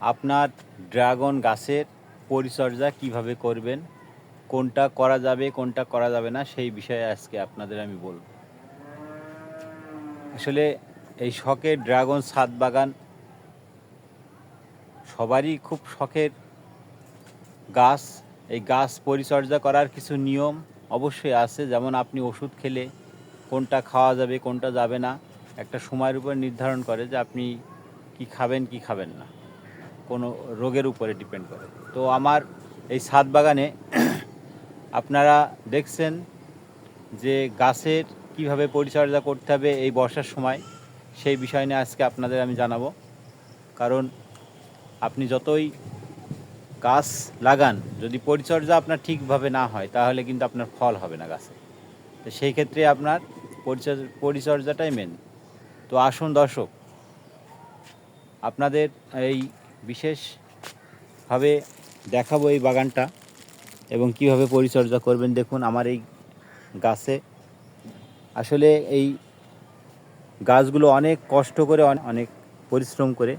আপনার ড্রাগন গাছের পরিচর্যা কীভাবে করবেন, কোনটা করা যাবে, কোনটা করা যাবে না, সেই বিষয়ে আজকে আপনাদের আমি বলব। আসলে এই শখের ড্রাগন ছাদ বাগান সবারই খুব শখের গাছ। এই গাছ পরিচর্যা করার কিছু নিয়ম অবশ্যই আছে, যেমন আপনি ওষুধ খেলে কোনটা খাওয়া যাবে, কোনটা যাবে না, একটা সময়ের উপর নির্ধারণ করে যে আপনি কি খাবেন কি খাবেন না। কোনো রোগের উপরে ডিপেন্ড করে। তো আমার এই ছাদ বাগানে আপনারা দেখছেন যে গাছের কীভাবে পরিচর্যা করতে হবে এই বর্ষার সময়, সেই বিষয় নিয়ে আজকে আপনাদের আমি জানাব। কারণ আপনি যতই গাছ লাগান, যদি পরিচর্যা আপনার ঠিকভাবে না হয়, তাহলে কিন্তু আপনার ফল হবে না গাছে। তো সেই ক্ষেত্রে আপনার পরিচর্যা, পরিচর্যাটাই মেন তো আসুন দর্শক, আপনাদের এই বিশেষভাবে দেখাবো এই বাগানটা এবং কীভাবে পরিচর্যা করবেন দেখুন আমার এই গাছে। আসলে এই গাছগুলো অনেক কষ্ট করে অনেক পরিশ্রম করে।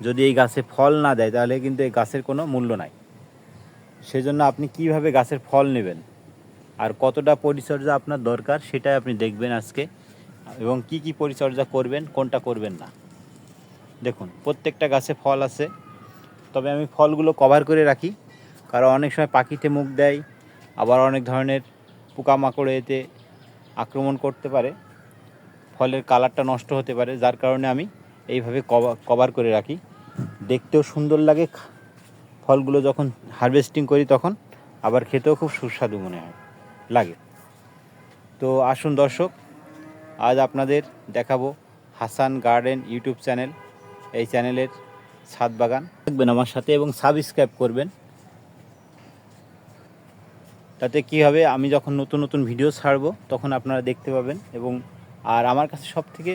যদি এই গাছে ফল না দেয় তাহলে কিন্তু এই গাছের কোনো মূল্য নাই। সেজন্য আপনি কীভাবে গাছের ফল নেবেন আর কতটা পরিচর্যা আপনার দরকার সেটাই আপনি দেখবেন আজকে। এবং কি কি পরিচর্যা করবেন, কোনটা করবেন না। দেখুন, প্রত্যেকটা গাছে ফল আছে। তবে আমি ফলগুলো কভার করে রাখি, কারণ অনেক সময় পাখিতে মুখ দেয়, আবার অনেক ধরনের পোকামাকড় এতে আক্রমণ করতে পারে। ফলের কালারটা নষ্ট হতে পারে, যার কারণে আমি এইভাবে কভার করে রাখি। দেখতেও সুন্দর লাগে ফলগুলো যখন হারভেস্টিং করি তখন, আবার খেতেও খুব সুস্বাদু মনে হয়, লাগে। তো আসুন দর্শক, আজ আপনাদের দেখাবো হাসান গার্ডেন ইউটিউব চ্যানেল। এই চ্যানেলের ছাদ বাগান। থাকবেন আমার সাথে এবং সাবস্ক্রাইব করবেন। তাতে কি হবে, আমি যখন নতুন নতুন ভিডিও ছাড়বো, তখন আপনারা দেখতে পাবেন এবং আর আমার কাছে সব থেকে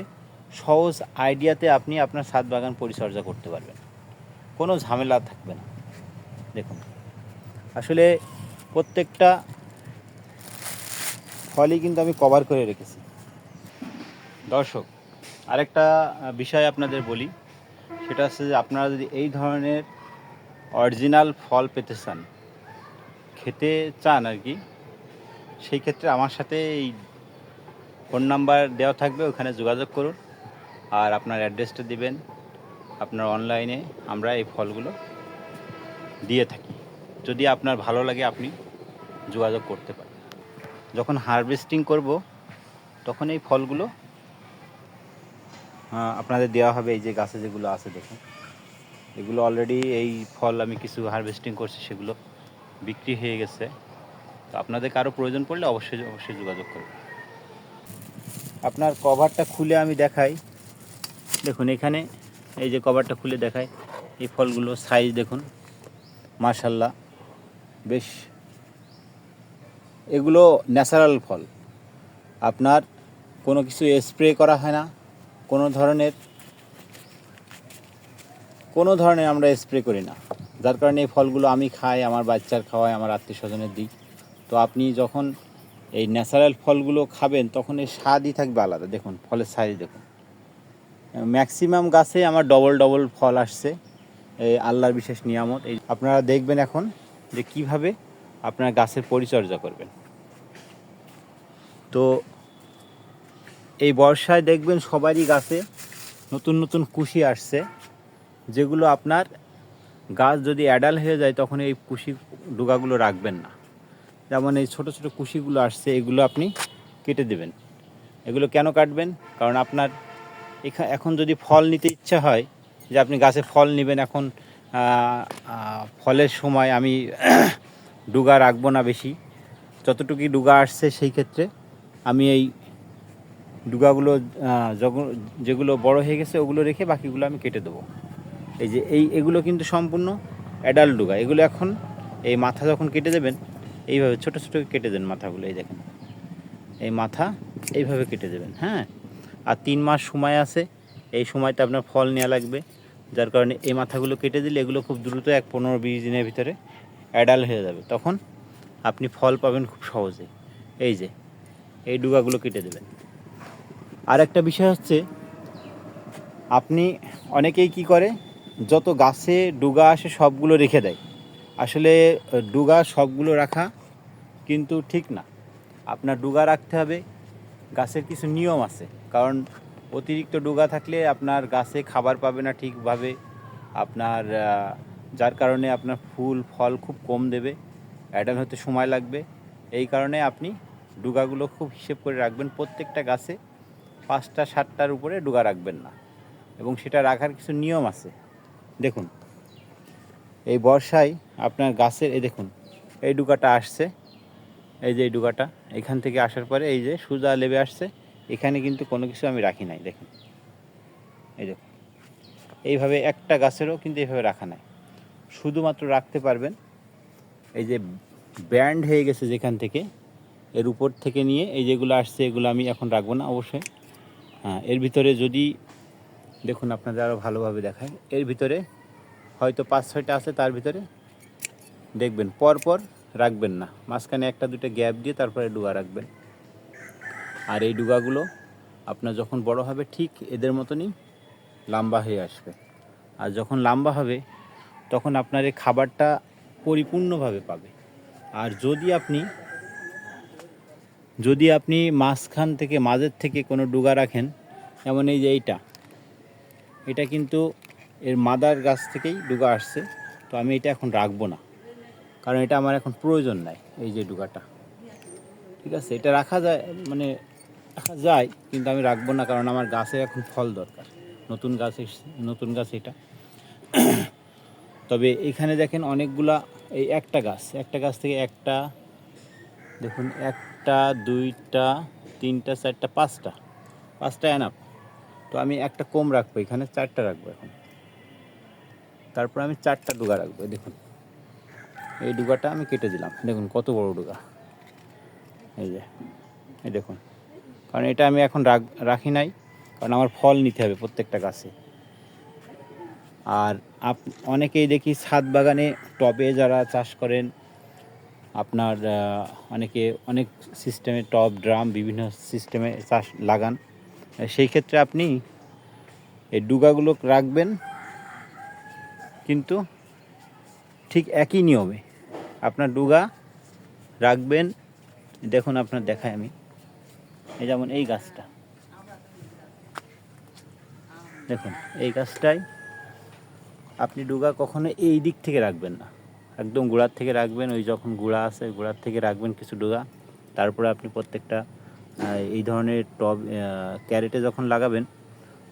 সহজ আইডিয়াতে আপনি আপনার ছাদ বাগান পরিচর্যা করতে পারবেন। কোনো ঝামেলা থাকবে না। দেখুন। আসলে প্রত্যেকটা ফলই কিন্তু আমি কভার করে রেখেছি। দর্শক, আরেকটা বিষয় আপনাদের বলি। সেটা হচ্ছে যে আপনারা যদি এই ধরনের অরিজিনাল ফল পেতে চান, খেতে চান আর কি, সেই ক্ষেত্রে আমার সাথে এই ফোন নাম্বার দেওয়া থাকবে, ওখানে যোগাযোগ করুন। আর আপনার অ্যাড্রেসটা দিবেন, আপনার অনলাইনে আমরা এই ফলগুলো দিয়ে থাকি। যদি আপনার ভালো লাগে, আপনি যোগাযোগ করতে পারেন। যখন হারভেস্টিং করব, তখন এই ফলগুলো আপনাদের দেওয়া হবে এই যে গাছে যেগুলো আছে দেখুন। এগুলো অলরেডি এই ফল আমি কিছু হারভেস্টিং করছি, সেগুলো বিক্রি হয়ে গেছে। তো আপনাদের কারও প্রয়োজন পড়লে অবশ্যই অবশ্যই যোগাযোগ করুন। আপনার কভারটা খুলে আমি দেখাই। দেখুন, এখানে এই যে কভারটা খুলে দেখাই। এই ফলগুলো সাইজ দেখুন মাশাল্লাহ বেশ। এগুলো ন্যাচারাল ফল। আপনার কোনো কিছু স্প্রে করা হয় না। কোনো ধরনের কোনো ধরনের আমরা স্প্রে করি না। যার কারণে এই ফলগুলো আমি খাই, আমার বাচ্চার খাওয়াই, আমার আত্মীয় স্বজনের দিই। তো আপনি যখন এই ন্যাচারাল ফলগুলো খাবেন, তখন এর স্বাদই থাকবে আলাদা। দেখুন, ফলের সাইজ দেখুন। ম্যাক্সিমাম গাছে আমার ডবল ডবল ফল আসছে। এই আল্লাহর বিশেষ নিয়ামত। এই আপনারা দেখবেন এখন যে কীভাবে আপনার গাছের পরিচর্যা করবেন। তো এই বর্ষায় দেখবেন সবারই গাছে নতুন নতুন কুশি আসছে, যেগুলো আপনার গাছ যদি অ্যাডাল হয়ে যায় তখন এই কুশি ডুগাগুলো রাখবেন না। যেমন এই ছোট ছোট কুশিগুলো আসছে, এগুলো আপনি কেটে দেবেন। এগুলো কেন কাটবেন? কারণ আপনার এখা- এখন যদি ফল নিতে ইচ্ছা হয়, যে আপনি গাছে ফল নেবেন, এখন ফলের সময় আমি ডুগা রাখব না বেশি। যতটুকু ডুগা আসছে সেই ক্ষেত্রে আমি এই ডুগাগুলো যখন- যেগুলো বড় হয়ে গেছে, ওগুলো রেখে বাকিগুলো আমি কেটে দেবো। এই যে এই, এগুলো কিন্তু সম্পূর্ণ অ্যাডাল্ট ডুগা। এগুলো এখন এই মাথা যখন কেটে দেবেন, এইভাবে ছোট ছোট কেটে দেন মাথাগুলো, এই দেখেন। এই মাথা এইভাবে কেটে দেবেন হ্যাঁ? আর তিন মাস সময় আছে, এই সময়তে আপনার ফল নেওয়া লাগবে। যার কারণে এই মাথাগুলো কেটে দিলে এগুলো খুব দ্রুত এক পনেরো, বিশ দিনের ভিতরে অ্যাডাল্ট হয়ে যাবে। তখন আপনি ফল পাবেন খুব সহজে। এই যে, এই ডুগাগুলো কেটে দেবেন। আর একটা বিষয় হচ্ছে, আপনি অনেকেই কি করে, যত গাছে ডুগা আসে সবগুলো রেখে দেয়। আসলে ডুগা সবগুলো রাখা কিন্তু ঠিক না। আপনার ডুগা রাখতে হবে, গাছের কিছু নিয়ম আছে। কারণ অতিরিক্ত ডুগা থাকলে আপনার গাছে খাবার পাবে না ঠিকভাবে, আপনার যার কারণে আপনার ফুল, ফল খুব কম দেবে, অ্যাডাল হতে সময় লাগবে। এই কারণে আপনি ডুগাগুলো খুব হিসেব করে রাখবেন প্রত্যেকটা গাছে। পাঁচটা, সাতটার উপরে ডুগা রাখবেন না। এবং সেটা রাখার কিছু নিয়ম আছে। দেখুন, এই বর্ষায় আপনার গাছের, এই দেখুন, এই ডুগাটা আসছে। এই যে এই ডুগাটা, এখান থেকে আসার পরে এই যে সুজা লেবে আসছে। এখানে কিন্তু কোনো কিছু আমি রাখি নাই, দেখুন। এই দেখুন, এইভাবে একটা গাছেরও কিন্তু এইভাবে রাখা নাই। শুধুমাত্র রাখতে পারবেন এই যে ব্যান্ড হয়ে গেছে যেখান থেকে, এর উপর থেকে নিয়ে এই যেগুলো আসছে, এগুলো আমি এখন রাখব না অবশ্যই। হ্যাঁ এর ভিতরে যদি, দেখুন আপনাদের আরও ভালোভাবে দেখায় এর ভিতরে হয়তো পাঁচ ছয়টা আছে, তার ভিতরে দেখবেন পর পর রাখবেন না। মাঝখানে একটা দুটো গ্যাপ দিয়ে তারপরে ডুগা রাখবেন। আর এই ডুবাগুলো আপনার যখন বড় হবে, ঠিক এদের মতনই লম্বা হয়ে আসবে। আর যখন লম্বা হবে, তখন আপনার এই খাবারটা পরিপূর্ণভাবে পাবে। আর যদি আপনি যদি আপনি মাঝখান থেকে, মাঝের থেকে কোনো ডুগা রাখেন, যেমন এই যে এইটা, এটা কিন্তু এর মাদার গাছ থেকেই ডুগা আসছে, তো আমি এটা এখন রাখব না। কারণ এটা আমার এখন প্রয়োজন নাই, এই যে ডুগাটা। ঠিক আছে, এটা রাখা যায় মানে রাখা যায়, কিন্তু আমি রাখব না, কারণ আমার গাছের এখন ফল দরকার। নতুন গাছ নতুন গাছ এটা। তবে এখানে দেখেন অনেকগুলা, এই একটা গাছ একটা গাছ থেকে একটা দেখুন, একটা, দুইটা, তিনটা, চারটা, পাঁচটা। পাঁচটা এনাফ তো আমি একটা কম রাখব, এখানে চারটা রাখব এখন। তারপর আমি চারটা ডুগা রাখব দেখুন। এই ডুগাটা আমি কেটে দিলাম, দেখুন কত বড় ডুগা। এই যে, এই দেখুন। কারণ এটা আমি এখন রাখ, রাখি নাই, কারণ আমার ফল নিতে হবে প্রত্যেকটা গাছে। আর আপ, অনেকেই দেখি ছাদ বাগানে টবে যারা চাষ করেন আপনার অনেকে, অনেক সিস্টেমে টপ ড্রাম বিভিন্ন সিস্টেমে চাষ লাগান। সেই ক্ষেত্রে আপনি এই ডুগাগুলো রাখবেন, কিন্তু ঠিক একই নিয়মে আপনার ডুগা রাখবেন। দেখুন, আপনার দেখায় আমি। এই যেমন এই গাছটা। দেখুন, এই গাছটাই আপনি ডুগা কখনো এই দিক থেকে রাখবেন না। একদম গোড়ার থেকে রাখবেন, ওই যখন গোড়া আছে, গোড়ার থেকে রাখবেন কিছু ডোগা। তারপরে আপনি প্রত্যেকটা এই ধরনের টব ক্যারেটে যখন লাগাবেন,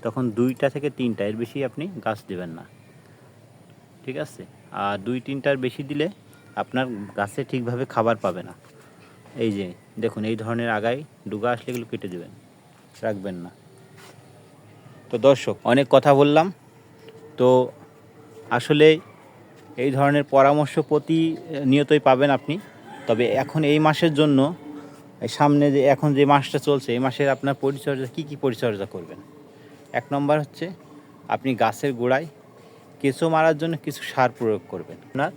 তখন দুইটা থেকে তিনটা, এর বেশি আপনি গাছ দেবেন না। ঠিক আছে? আর দুই তিনটার বেশি দিলে আপনার গাছে ঠিকভাবে খাবার পাবে না। এই যে, দেখুন, এই ধরনের আগায় ডুগা আসলে এগুলো কেটে দেবেন, রাখবেন না। তো দর্শক, অনেক কথা বললাম। তো আসলে এই ধরনের পরামর্শ প্রতি নিয়তই পাবেন আপনি। তবে এখন এই মাসের জন্য সামনে যে, এখন যে মাসটা চলছে, এই মাসের আপনার পরিচর্যা, কী কী পরিচর্যা করবেন? এক নম্বর হচ্ছে, আপনি গাছের গোড়ায় কেঁচো মারার জন্য কিছু সার প্রয়োগ করবেন। আপনার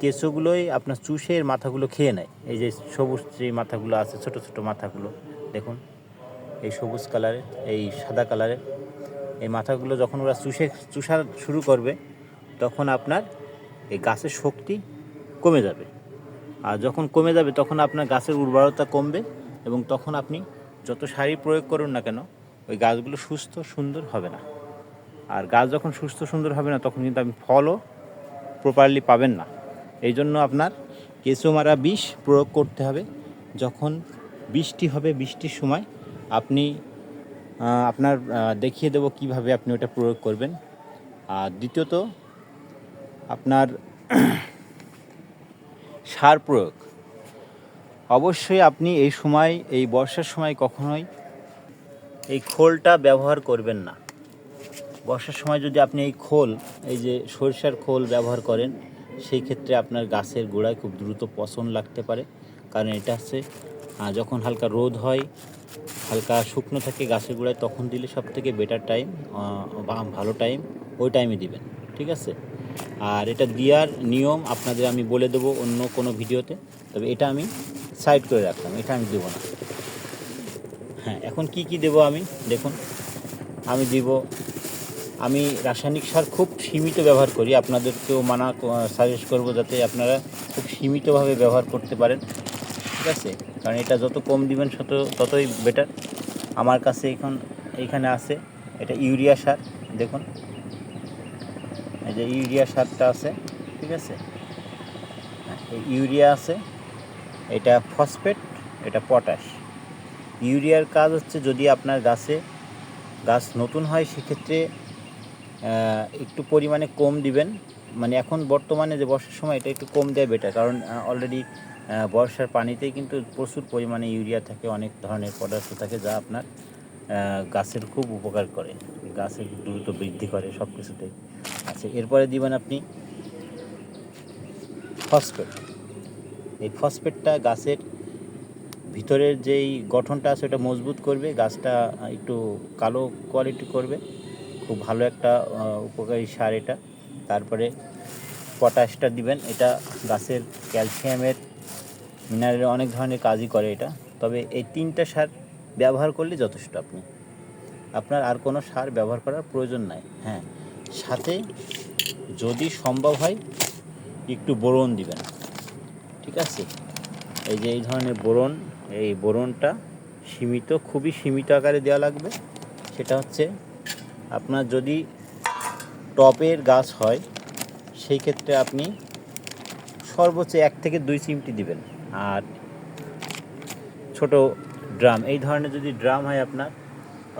কেঁচোগুলোই আপনার চুষের মাথাগুলো খেয়ে নেয়। এই যে সবুজ যে মাথাগুলো আছে, ছোট ছোট মাথাগুলো, দেখুন, এই সবুজ কালারের, এই সাদা কালারের, এই মাথাগুলো যখন ওরা চুষে, চুষা শুরু করবে, তখন আপনার এই গাছের শক্তি কমে যাবে। আর যখন কমে যাবে, তখন আপনার গাছের উর্বরতা কমবে এবং তখন আপনি যত সারই প্রয়োগ করুন না কেন, ওই গাছগুলো সুস্থ সুন্দর হবে না। আর গাছ যখন সুস্থ সুন্দর হবে না, তখন কিন্তু আপনি ফলও প্রপারলি পাবেন না। এই জন্য আপনার কেঁচো মারা বিষ প্রয়োগ করতে হবে। যখন বৃষ্টি হবে, বৃষ্টির সময় আপনি আপনার দেখিয়ে দেবো কীভাবে আপনি ওটা প্রয়োগ করবেন। আর দ্বিতীয়ত আপনার সার প্রয়োগ। অবশ্যই আপনি এই সময়, এই বর্ষার সময় কখনোই এই খোলটা ব্যবহার করবেন না। বর্ষার সময় যদি আপনি এই খোল, এই যে সরিষার খোল ব্যবহার করেন, সেই ক্ষেত্রে আপনার গাছের গোড়ায় খুব দ্রুত পচন লাগতে পারে। কারণ এটা হচ্ছে যখন হালকা রোদ হয়, হালকা শুকনো থাকে গাছের গোড়ায়, তখন দিলে সব থেকে বেটার টাইম ভালো টাইম ওই টাইমে দিবেন। ঠিক আছে? আর এটা দেওয়ার নিয়ম আপনাদের আমি বলে দেবো অন্য কোনো ভিডিওতে। তবে এটা আমি সাইড করে রাখলাম, এটা আমি দেবো না। হ্যাঁ এখন কি কি দেবো আমি? দেখুন, আমি দিব, আমি রাসায়নিক সার খুব সীমিত ব্যবহার করি, আপনাদেরকেও মানা সাজেস্ট করব যাতে আপনারা খুব সীমিতভাবে ব্যবহার করতে পারেন। ঠিক আছে? কারণ এটা যত কম দিবেন তত ততই বেটার আমার কাছে এখন এইখানে আছে, এটা ইউরিয়া সার, দেখুন। যে ইউরিয়া সারটা আছে ঠিক আছে? হ্যাঁ, ইউরিয়া আছে এটা ফসফেট এটা পটাশ। ইউরিয়ার কাজ হচ্ছে যদি আপনার গাছে গাছ নতুন হয় সেক্ষেত্রে একটু পরিমাণে কম দিবেন। মানে এখন বর্তমানে যে বর্ষার সময় এটা একটু কম দেয় বেটার কারণ অলরেডি বর্ষার পানিতেই কিন্তু প্রচুর পরিমাণে ইউরিয়া থাকে অনেক ধরনের পদার্থ থাকে যা আপনার গাছের খুব উপকার করে। গাছের দ্রুত বৃদ্ধি করে সব কিছুতেই আচ্ছা এরপরে দিবেন আপনি ফসফেট। এই ফসফেটটা গাছের ভিতরের যেই গঠনটা আছে, ওটা মজবুত করবে, গাছটা একটু কালো কোয়ালিটি করবে। খুব ভালো একটা উপকারী সার এটা। তারপরে পটাশটা দিবেন, এটা গাছের ক্যালসিয়ামের, মিনারেলের অনেক ধরনের কাজই করে এটা। তবে এই তিনটা সার ব্যবহার করলে যথেষ্ট আপনি। আপনার আর কোনো সার ব্যবহার করার প্রয়োজন নাই। হ্যাঁ সাথে যদি সম্ভব হয়, একটু বোরন দিবেন। ঠিক আছে? এই যে এই ধরনের বোরন, এই বোরনটা সীমিত, খুবই সীমিত আকারে দেওয়া লাগবে। সেটা হচ্ছে আপনার যদি টপের গাছ হয়, সেই ক্ষেত্রে আপনি সর্বোচ্চ এক থেকে দুই চিমটি দিবেন। আর ছোট ড্রাম, এই ধরনের যদি ড্রাম হয় আপনার,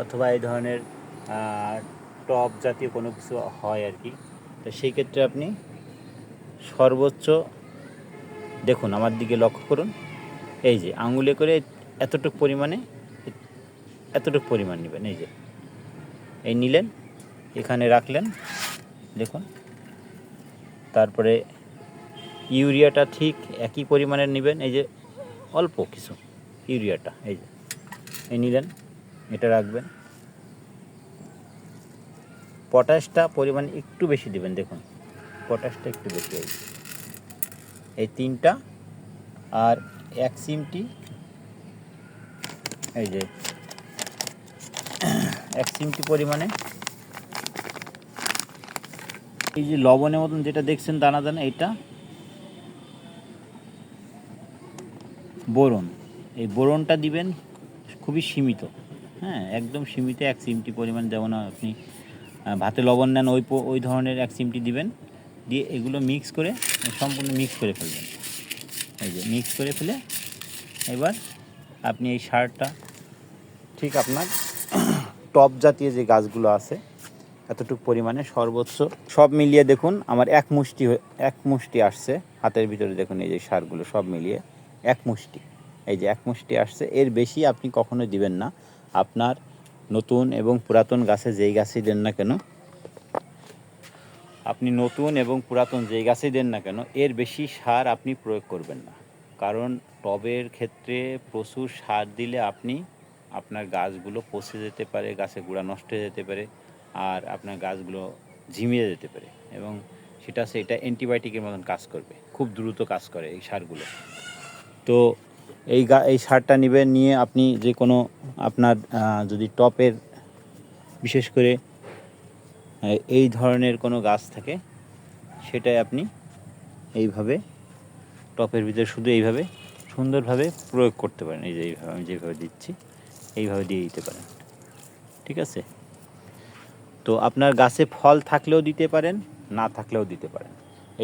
অথবা এই ধরনের টপ জাতীয় কোনো কিছু হয় আর কি, তো সেই ক্ষেত্রে আপনি সর্বোচ্চ, দেখুন আমার দিকে লক্ষ্য করুন, এই যে আঙুলে করে এতটুকু পরিমাণে, এতটুকু পরিমাণ নেবেন, এই যে। এই নিলেন, এখানে রাখলেন, দেখুন। তারপরে ইউরিয়াটা ঠিক একই পরিমাণের নেবেন, এই যে অল্প কিছু। ইউরিয়াটা, এই যে। এই নিলেন, এটা রাখবেন। পটাশটা পরিমাণ একটু বেশি দিবেন, দেখুন। পটাশটা একটু বেশি এই। এই তিনটা আর এক সিমটি, এই যে, এক সিমটি পরিমাণে। এই যে লবণের মতন যেটা দেখছেন দানা দানা এটা বোরন এই বোরনটা দিবেন খুবই সীমিত। হ্যাঁ একদম সীমিত এক সিমটি পরিমাণ যেমন আপনি ভাতে লবণ নেন ওই ওই ধরনের এক সিমটি দিবেন। দিয়ে এগুলো মিক্স করে, সম্পূর্ণ মিক্স করে ফেলবেন। এই যে মিক্স করে ফেলে এবার আপনি এই সারটা, ঠিক আপনার টপ জাতীয় যে গাছগুলো আছে, এতটুকু পরিমাণে সর্বোচ্চ সব মিলিয়ে দেখুন আমার এক মুষ্টি এক মুষ্টি আসছে। হাতের ভিতরে দেখুন এই যে সারগুলো সব মিলিয়ে এক মুষ্টি। এই যে এক মুষ্টি আসছে, এর বেশি আপনি কখনো দিবেন না। আপনার নতুন এবং পুরাতন গাছে যেই গাছই দেন না কেন, আপনি নতুন এবং পুরাতন যেই গাছই দেন না কেন, এর বেশি সার আপনি প্রয়োগ করবেন না। কারণ টবের ক্ষেত্রে প্রচুর সার দিলে আপনি আপনার গাছগুলো পচে যেতে পারে, গাছের গোড়া নষ্ট হয়ে যেতে পারে, আর আপনার গাছগুলো ঝিমিয়ে যেতে পারে এবং সেটা সেটা অ্যান্টিবায়োটিকের মতন কাজ করবে, খুব দ্রুত কাজ করে এই সারগুলো। তো এই গা, এই সারটা নেবেন, নিয়ে আপনি যে কোনো আপনার যদি টপের, বিশেষ করে এই ধরনের কোনো গাছ থাকে, সেটাই আপনি এইভাবে টপের ভিতরে শুধু এইভাবে সুন্দরভাবে প্রয়োগ করতে পারেন। এই যে এইভাবে, আমি যেভাবে দিচ্ছি, এইভাবে দিয়ে দিতে পারেন। ঠিক আছে? তো আপনার গাছে ফল থাকলেও দিতে পারেন, না থাকলেও দিতে পারেন।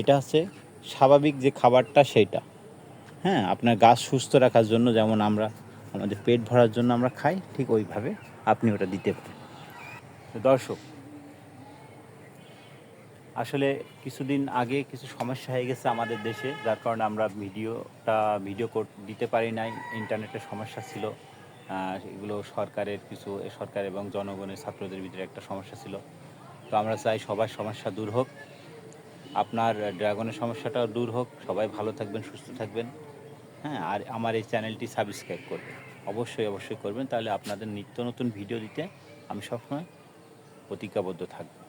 এটা হচ্ছে স্বাভাবিক যে খাবারটা সেইটা হ্যাঁ আপনার গাছ সুস্থ রাখার জন্য যেমন আমরা, আমাদের পেট ভরার জন্য আমরা খাই, ঠিক ওইভাবে আপনি ওটা দিতে পারেন। দর্শক, আসলে কিছুদিন আগে কিছু সমস্যা হয়ে গেছে আমাদের দেশে, যার কারণে আমরা ভিডিওটা, ভিডিও দিতে পারি নাই ইন্টারনেটের সমস্যা ছিল। এগুলো সরকারের কিছু, সরকার এবং জনগণের, ছাত্রদের ভিতরে একটা সমস্যা ছিল। তো আমরা চাই সবার সমস্যা দূর হোক। আপনার ড্রাগনের সমস্যাটাও দূর হোক। সবাই ভালো থাকবেন, সুস্থ থাকবেন। হ্যাঁ আর আমার এই চ্যানেলটি সাবস্ক্রাইব করবেন। অবশ্যই অবশ্যই করবেন। তাহলে আপনাদের নিত্য নতুন ভিডিও দিতে আমি সবসময় প্রতিজ্ঞাবদ্ধ থাকব।